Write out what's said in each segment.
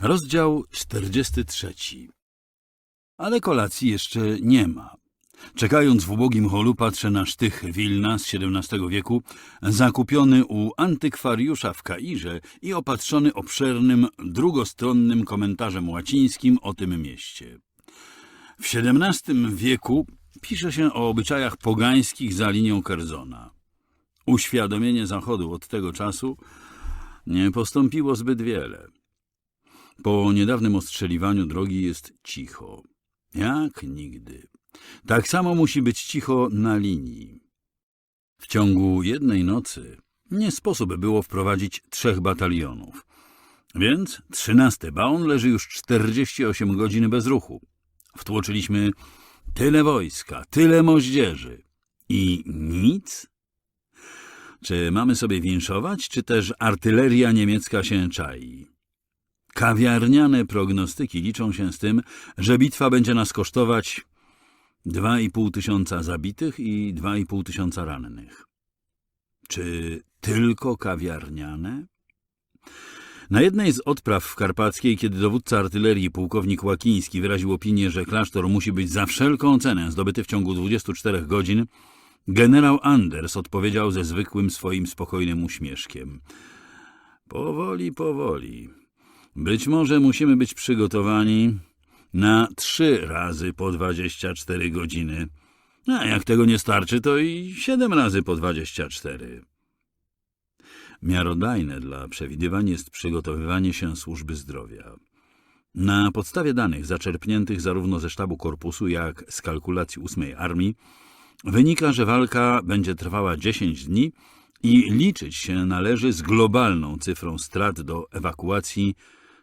Rozdział 43. Ale kolacji jeszcze nie ma. Czekając w ubogim holu patrzę na sztych Wilna z XVII wieku, zakupiony u antykwariusza w Kairze i opatrzony obszernym, drugostronnym komentarzem łacińskim o tym mieście. W XVII wieku pisze się o obyczajach pogańskich za linią Kerzona. Uświadomienie Zachodu od tego czasu nie postąpiło zbyt wiele. Po niedawnym ostrzeliwaniu drogi jest cicho. Jak nigdy. Tak samo musi być cicho na linii. W ciągu jednej nocy nie sposób było wprowadzić trzech batalionów. Więc trzynasty baon leży już 48 godzin bez ruchu. Wtłoczyliśmy tyle wojska, tyle moździerzy. I nic? Czy mamy sobie winszować, czy też artyleria niemiecka się czai? Kawiarniane prognostyki liczą się z tym, że bitwa będzie nas kosztować 2,5 tysiąca zabitych i 2,5 tysiąca rannych. Czy tylko kawiarniane? Na jednej z odpraw w Karpackiej, kiedy dowódca artylerii pułkownik Łakiński wyraził opinię, że klasztor musi być za wszelką cenę zdobyty w ciągu 24 godzin, generał Anders odpowiedział ze zwykłym swoim spokojnym uśmieszkiem. Powoli, powoli. Być może musimy być przygotowani na trzy razy po 24 godziny. A jak tego nie starczy, to i siedem razy po 24. Miarodajne dla przewidywań jest przygotowywanie się służby zdrowia. Na podstawie danych zaczerpniętych zarówno ze sztabu korpusu, jak z kalkulacji ósmej armii, wynika, że walka będzie trwała 10 dni i liczyć się należy z globalną cyfrą strat do ewakuacji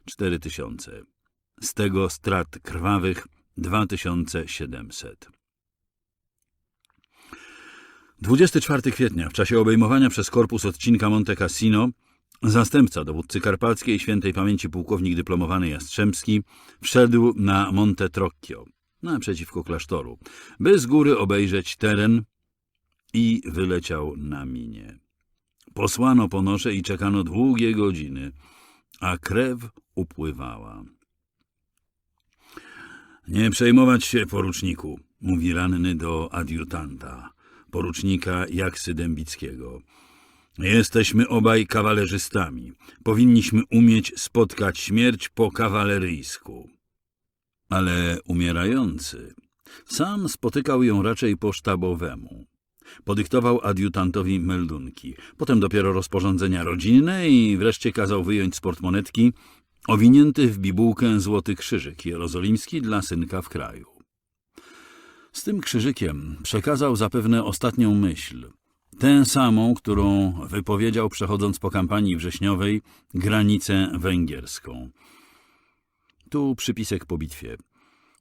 4000. Z tego strat krwawych 2700. 24 kwietnia, w czasie obejmowania przez korpus odcinka Monte Cassino, zastępca dowódcy karpackiej świętej pamięci pułkownik dyplomowany Jastrzębski wszedł na Monte Trocchio, naprzeciwko klasztoru, by z góry obejrzeć teren i wyleciał na minie. Posłano po nosze i czekano długie godziny, a krew upływała. Nie przejmować się, poruczniku, mówi ranny do adiutanta, porucznika Jaksy Dębickiego. Jesteśmy obaj kawalerzystami. Powinniśmy umieć spotkać śmierć po kawaleryjsku. Ale umierający sam spotykał ją raczej po sztabowemu. Podyktował adiutantowi meldunki, potem dopiero rozporządzenia rodzinne i wreszcie kazał wyjąć z portmonetki owinięty w bibułkę złoty krzyżyk jerozolimski dla synka w kraju. Z tym krzyżykiem przekazał zapewne ostatnią myśl, tę samą, którą wypowiedział przechodząc po kampanii wrześniowej granicę węgierską. Tu przypisek po bitwie.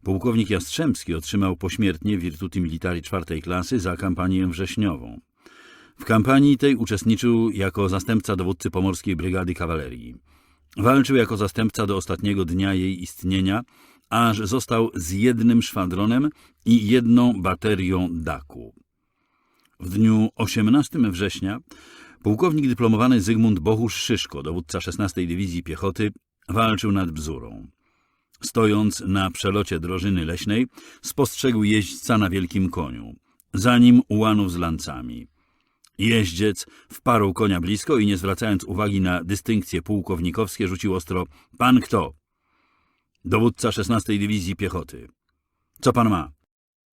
Pułkownik Jastrzębski otrzymał pośmiertnie Virtuti Militari czwartej klasy za kampanię wrześniową. W kampanii tej uczestniczył jako zastępca dowódcy Pomorskiej Brygady Kawalerii. Walczył jako zastępca do ostatniego dnia jej istnienia, aż został z jednym szwadronem i jedną baterią daku. W dniu 18 września pułkownik dyplomowany Zygmunt Bohusz-Szyszko, dowódca 16 Dywizji Piechoty, walczył nad Bzurą. Stojąc na przelocie drożyny leśnej, spostrzegł jeźdźca na wielkim koniu. Za nim ułanów z lancami. Jeździec wparł konia blisko i nie zwracając uwagi na dystynkcje pułkownikowskie, rzucił ostro – Pan kto? Dowódca 16 Dywizji Piechoty. Co pan ma?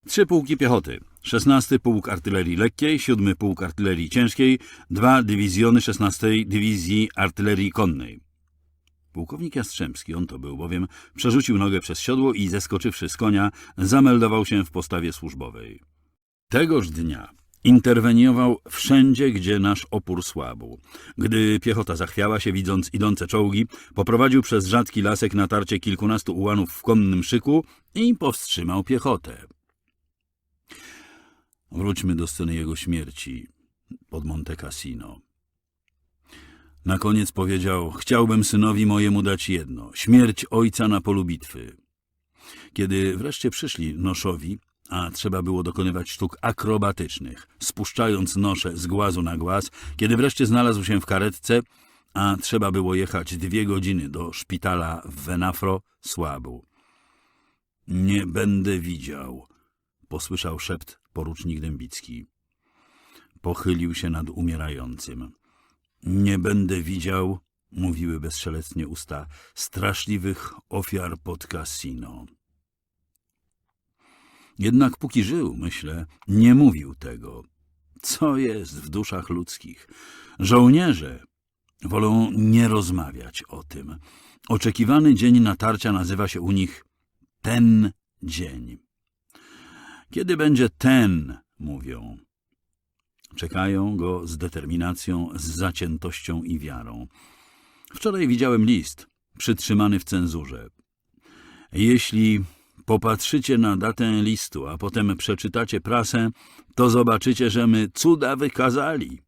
Trzy pułki piechoty. 16 Pułk Artylerii Lekkiej, 7 Pułk Artylerii Ciężkiej, dwa dywizjony 16 Dywizji Artylerii Konnej. Pułkownik Jastrzębski, on to był bowiem, przerzucił nogę przez siodło i zeskoczywszy z konia, zameldował się w postawie służbowej. Tegoż dnia interweniował wszędzie, gdzie nasz opór słabł. Gdy piechota zachwiała się, widząc idące czołgi, poprowadził przez rzadki lasek natarcie kilkunastu ułanów w konnym szyku i powstrzymał piechotę. Wróćmy do sceny jego śmierci pod Monte Cassino. Na koniec powiedział, chciałbym synowi mojemu dać jedno, śmierć ojca na polu bitwy. Kiedy wreszcie przyszli noszowi, a trzeba było dokonywać sztuk akrobatycznych, spuszczając nosze z głazu na głaz, kiedy wreszcie znalazł się w karetce, a trzeba było jechać dwie godziny do szpitala w Venafro, słabu. Nie będę widział, posłyszał szept porucznik Dębicki. Pochylił się nad umierającym. Nie będę widział, mówiły bezszelecnie usta, straszliwych ofiar pod kasino. Jednak póki żył, myślę, nie mówił tego. Co jest w duszach ludzkich? Żołnierze wolą nie rozmawiać o tym. Oczekiwany dzień natarcia nazywa się u nich ten dzień. Kiedy będzie ten, mówią. Czekają go z determinacją, z zaciętością i wiarą. Wczoraj widziałem list przytrzymany w cenzurze. Jeśli popatrzycie na datę listu, a potem przeczytacie prasę, to zobaczycie, że my cuda wykazali.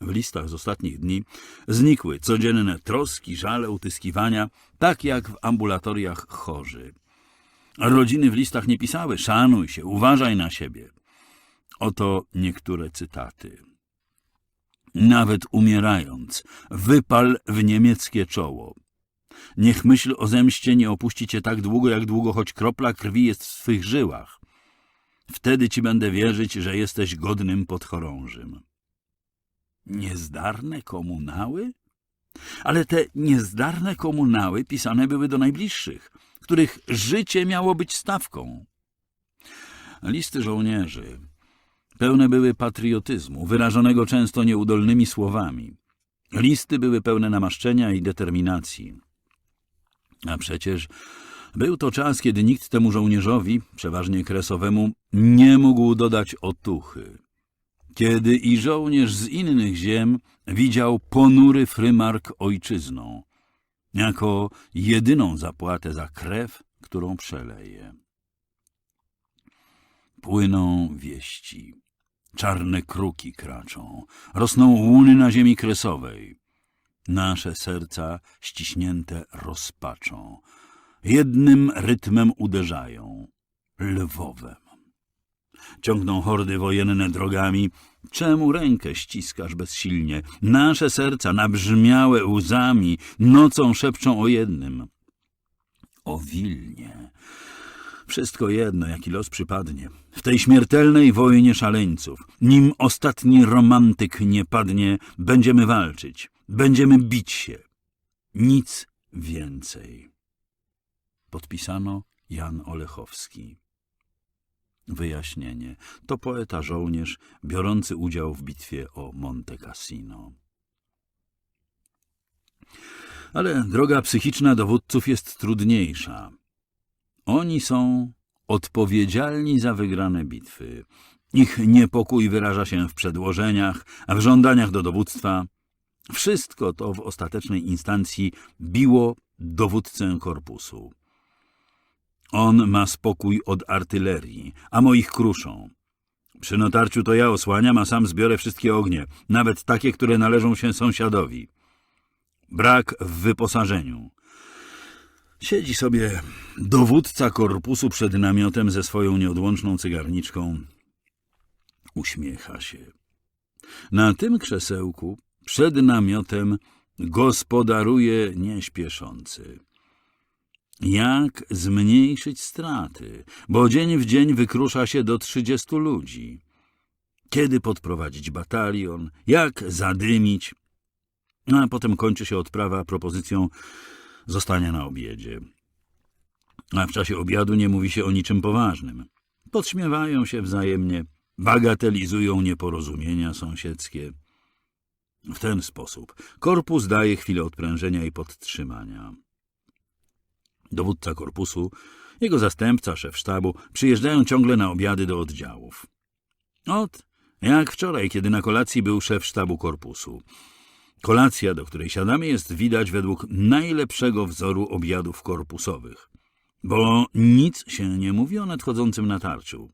W listach z ostatnich dni znikły codzienne troski, żale, utyskiwania, tak jak w ambulatoriach chorzy. Rodziny w listach nie pisały: szanuj się, uważaj na siebie. Oto niektóre cytaty. Nawet umierając, wypal w niemieckie czoło. Niech myśl o zemście nie opuści cię tak długo, jak długo choć kropla krwi jest w swych żyłach. Wtedy ci będę wierzyć, że jesteś godnym podchorążym. Niezdarne komunały? Ale te niezdarne komunały pisane były do najbliższych, których życie miało być stawką. Listy żołnierzy pełne były patriotyzmu, wyrażonego często nieudolnymi słowami. Listy były pełne namaszczenia i determinacji. A przecież był to czas, kiedy nikt temu żołnierzowi, przeważnie kresowemu, nie mógł dodać otuchy. Kiedy i żołnierz z innych ziem widział ponury frymark ojczyzną, jako jedyną zapłatę za krew, którą przeleje. Płyną wieści. Czarne kruki kraczą, rosną łuny na ziemi kresowej. Nasze serca ściśnięte rozpaczą, jednym rytmem uderzają, lwowem. Ciągną hordy wojenne drogami, czemu rękę ściskasz bezsilnie? Nasze serca nabrzmiałe łzami, nocą szepczą o jednym. O Wilnie. Wszystko jedno, jaki los przypadnie. W tej śmiertelnej wojnie szaleńców, nim ostatni romantyk nie padnie, będziemy walczyć, będziemy bić się. Nic więcej. Podpisano Jan Olechowski. Wyjaśnienie. To poeta żołnierz biorący udział w bitwie o Monte Cassino. Ale droga psychiczna dowódców jest trudniejsza. Oni są odpowiedzialni za wygrane bitwy. Ich niepokój wyraża się w przedłożeniach, w żądaniach do dowództwa. Wszystko to w ostatecznej instancji biło dowódcę korpusu. On ma spokój od artylerii, a moich kruszą. Przy notarciu to ja osłaniam, a sam zbiorę wszystkie ognie, nawet takie, które należą się sąsiadowi. Brak w wyposażeniu. Siedzi sobie dowódca korpusu przed namiotem ze swoją nieodłączną cygarniczką. Uśmiecha się. Na tym krzesełku, przed namiotem, gospodaruje nieśpieszący. Jak zmniejszyć straty, bo dzień w dzień wykrusza się do trzydziestu ludzi. Kiedy podprowadzić batalion, jak zadymić. A potem kończy się odprawa propozycją zostania na obiedzie. A w czasie obiadu nie mówi się o niczym poważnym. Podśmiewają się wzajemnie, bagatelizują nieporozumienia sąsiedzkie. W ten sposób korpus daje chwilę odprężenia i podtrzymania. Dowódca korpusu, jego zastępca, szef sztabu przyjeżdżają ciągle na obiady do oddziałów. Ot, jak wczoraj, kiedy na kolacji był szef sztabu korpusu. Kolacja, do której siadamy, jest widać według najlepszego wzoru obiadów korpusowych, bo nic się nie mówi o nadchodzącym natarciu.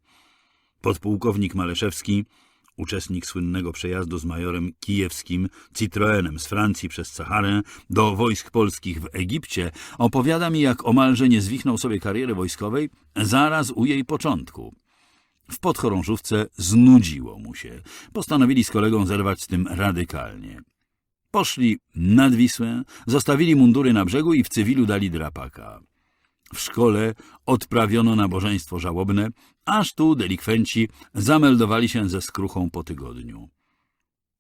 Podpułkownik Maleszewski, uczestnik słynnego przejazdu z majorem kijewskim Citroenem z Francji przez Saharę do wojsk polskich w Egipcie, opowiada mi, jak omalże nie zwichnął sobie kariery wojskowej zaraz u jej początku. W podchorążówce znudziło mu się. Postanowili z kolegą zerwać z tym radykalnie. Poszli nad Wisłę, zostawili mundury na brzegu i w cywilu dali drapaka. W szkole odprawiono nabożeństwo żałobne, aż tu delikwenci zameldowali się ze skruchą po tygodniu.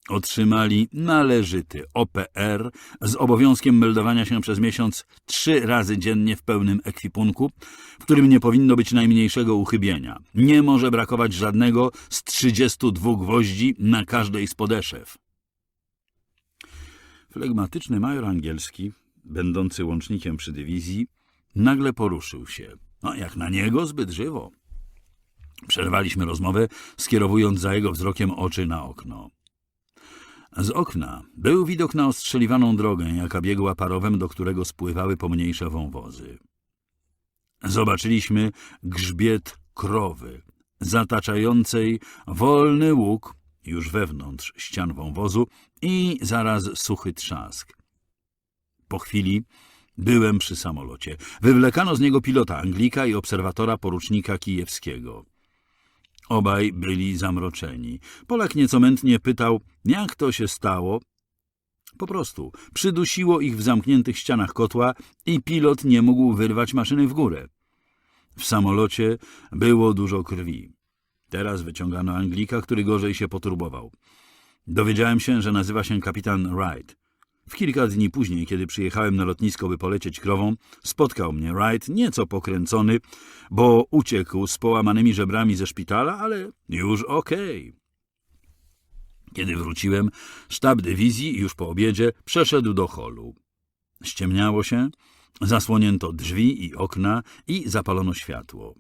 Otrzymali należyty OPR z obowiązkiem meldowania się przez miesiąc trzy razy dziennie w pełnym ekwipunku, w którym nie powinno być najmniejszego uchybienia. Nie może brakować żadnego z 32 gwoździ na każdej z podeszew. Flegmatyczny major angielski, będący łącznikiem przy dywizji, nagle poruszył się. No, jak na niego zbyt żywo. Przerwaliśmy rozmowę, skierowując za jego wzrokiem oczy na okno. Z okna był widok na ostrzeliwaną drogę, jaka biegła parowem, do którego spływały pomniejsze wąwozy. Zobaczyliśmy grzbiet krowy, zataczającej wolny łuk już wewnątrz ścian wąwozu i zaraz suchy trzask. Po chwili byłem przy samolocie. Wywlekano z niego pilota Anglika i obserwatora porucznika Kijewskiego. Obaj byli zamroczeni. Polak nieco mętnie pytał, jak to się stało. Po prostu przydusiło ich w zamkniętych ścianach kotła i pilot nie mógł wyrwać maszyny w górę. W samolocie było dużo krwi. Teraz wyciągano Anglika, który gorzej się poturbował. Dowiedziałem się, że nazywa się kapitan Wright. W kilka dni później, kiedy przyjechałem na lotnisko, by polecieć krową, spotkał mnie Wright, nieco pokręcony, bo uciekł z połamanymi żebrami ze szpitala, ale już okej. Kiedy wróciłem, sztab dywizji już po obiedzie przeszedł do holu. Ściemniało się, zasłonięto drzwi i okna i zapalono światło.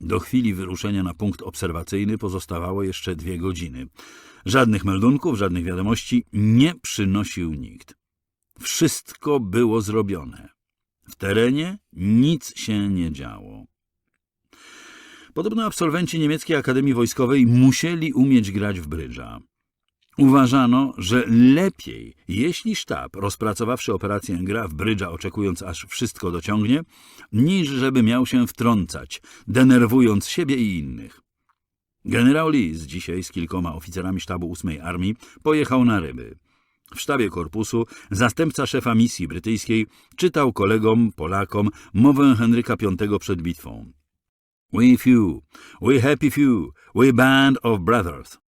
Do chwili wyruszenia na punkt obserwacyjny pozostawało jeszcze dwie godziny. Żadnych meldunków, żadnych wiadomości nie przynosił nikt. Wszystko było zrobione. W terenie nic się nie działo. Podobno absolwenci niemieckiej Akademii Wojskowej musieli umieć grać w brydża. Uważano, że lepiej, jeśli sztab, rozpracowawszy operację, gra w brydża, oczekując aż wszystko dociągnie, niż żeby miał się wtrącać, denerwując siebie i innych. Generał z dzisiaj z kilkoma oficerami sztabu 8 Armii pojechał na ryby. W sztabie korpusu zastępca szefa misji brytyjskiej czytał kolegom, Polakom, mowę Henryka V przed bitwą. We few, we happy few, we band of brothers.